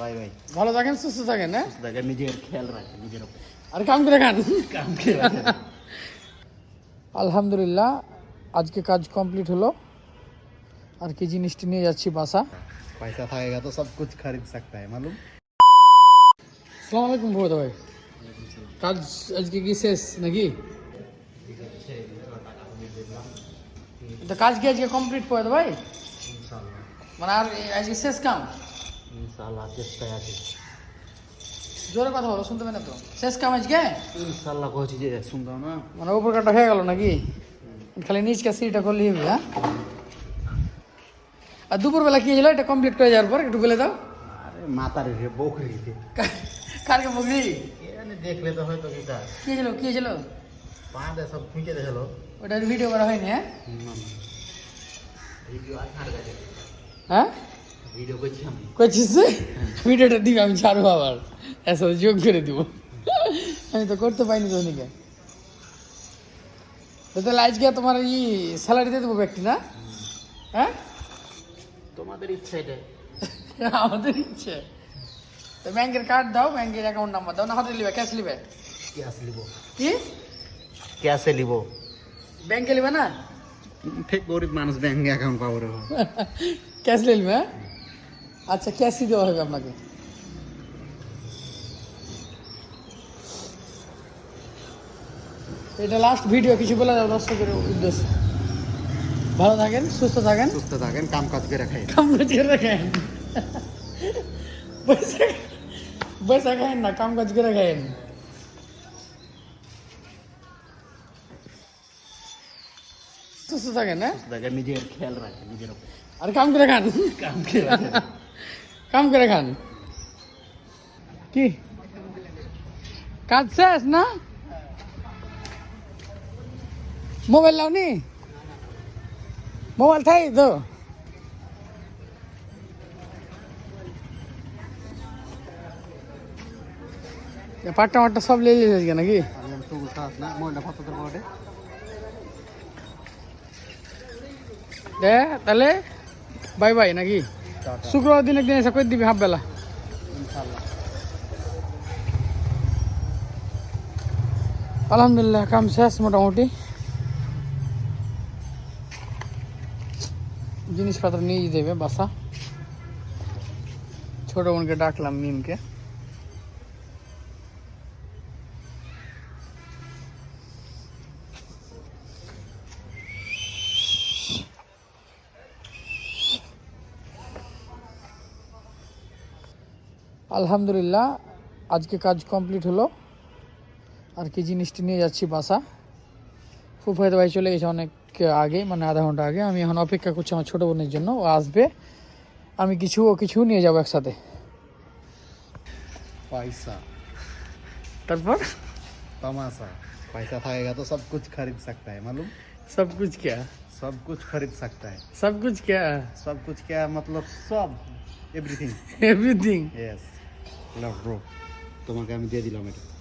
ভাই ভাই ভালো থাকেন সুস্থ থাকেন হ্যাঁ দেখে নিজের খেয়াল রাখে নিজের উপর আর কাম করে খান কাম খেয়াল রাখে আলহামদুলিল্লাহ আজকে কাজ কমপ্লিট হলো আর কি জিনিসটি নিয়ে যাচ্ছি বাসা पैसा थाएगा तो सब कुछ खरीद सकता है मालूम সালাম আলাইকুম ভগত ভাই কাজ আজকে কি শেষ নাকি তো কাজ কি আজকে কমপ্লিট করে ভাই মানে আর এই আজকে শেষ কাম ইনশাআল্লাহ চেষ্টায় আছি। জোরে কথা বলো শুনতে পাই না তো। শেষ কাম আজকে? ইনশাআল্লাহ কইছি যে শুনতাম না। মানে উপর কাটা হয়ে গেল নাকি? খালি নিচকে সিটা করলি হ্যাঁ? আর দুপুরবেলা কি হলো এটা কমপ্লিট করে যাওয়ার পর একটু বলে দাও। আরে মাতার রে বকরি কারকে বকরি? দেখলে তো হয়তো কিটা। কি হলো কি হলো পা দে সব খুঁজে দেখল ওটার ভিডিও করা হয়নি হ্যাঁ? ভিডিও আর হ্যাঁ? ভিডিও করছি আমি। করছিস ভিডিওটা দিবি আমি ছাড়বো আবার। এসব যোগ করে দিব। আমি তো করতে পাইনি তো তাহলে আজকে তোমার ই স্যালারি দিয়ে দেবো ব্যক্তি না? হ্যাঁ? তোমাদের ইচ্ছা এটা। আমাদের ইচ্ছে। তো ব্যাংকের কার্ড দাও ব্যাংকের অ্যাকাউন্ট নাম্বার দাও না হাতে নিবে ক্যাশ লিবে ক্যাশ লিব কি? ক্যাশে লিব ব্যাংকে নিবে না? ঠিক গরিব মানুষ ব্যাংক অ্যাকাউন্ট পাবো রে। ক্যাশ নিবে হ্যাঁ? আচ্ছা ক্যাশই দেওয়া হবে আপনাকে এটা লাস্ট ভিডিও কিছু বলে দাও দর্শকের উদ্দেশ্যে। ভালো থাকেন সুস্থ থাকেন। সুস্থ থাকেন কাম কাজ করে খাই কাম কাজ করে রাখেন বসে বসে খায়েন না কাম কাজ করে খায়েন সুস্থ থাকেন হ্যাঁ? সুস্থ থাকেন নিজের খেয়াল রাখে নিজের উপর আর কাম করে খান। কাম খেয়াল রাখে কাম করে খান কি কাজ শেষ না মোবাইল লাওনি মোবাইল থাই তো পাট্টা মাট্টা সব লে লিয়েছে আজকে নাকি আমি তো খাস না মোবাইলটা কত তোর পকেটে দে তাহলে বাই বাই নাকি টাটা শুক্রবার দিন একদিন এসে করে দিবি হাফ বেলা আলহামদুলিল্লাহ, কাম শেষ মোটামুটি। জিনিসপত্র নিয়ে দেবে বাসা। ছোট বোনকে ডাকলাম মিমকে। আলহামদুলিল্লাহ আজকে কাজ কমপ্লিট হলো আর কি জিনিসটি নিয়ে যাচ্ছি বাসা ফুফাইতে ভাই চলে গেছে অনেক আগে মানে আধা ঘন্টা আগে আমি এখন অপেক্ষা করছি আমার ছোটো বোনের জন্য ও আসবে আমি কিছু ও কিছু নিয়ে যাবো একসাথে पैसा তারপর तमाशा पैसा थाएगा तो सब कुछ खरीद सकता है मालूम সব কুছ क्या सब कुछ खरीद सकता है সব কুছ क्या सब कुछ क्या मतलब सब everything everything yes love bro তোমাকে আমি দিয়ে দিলাম এটা।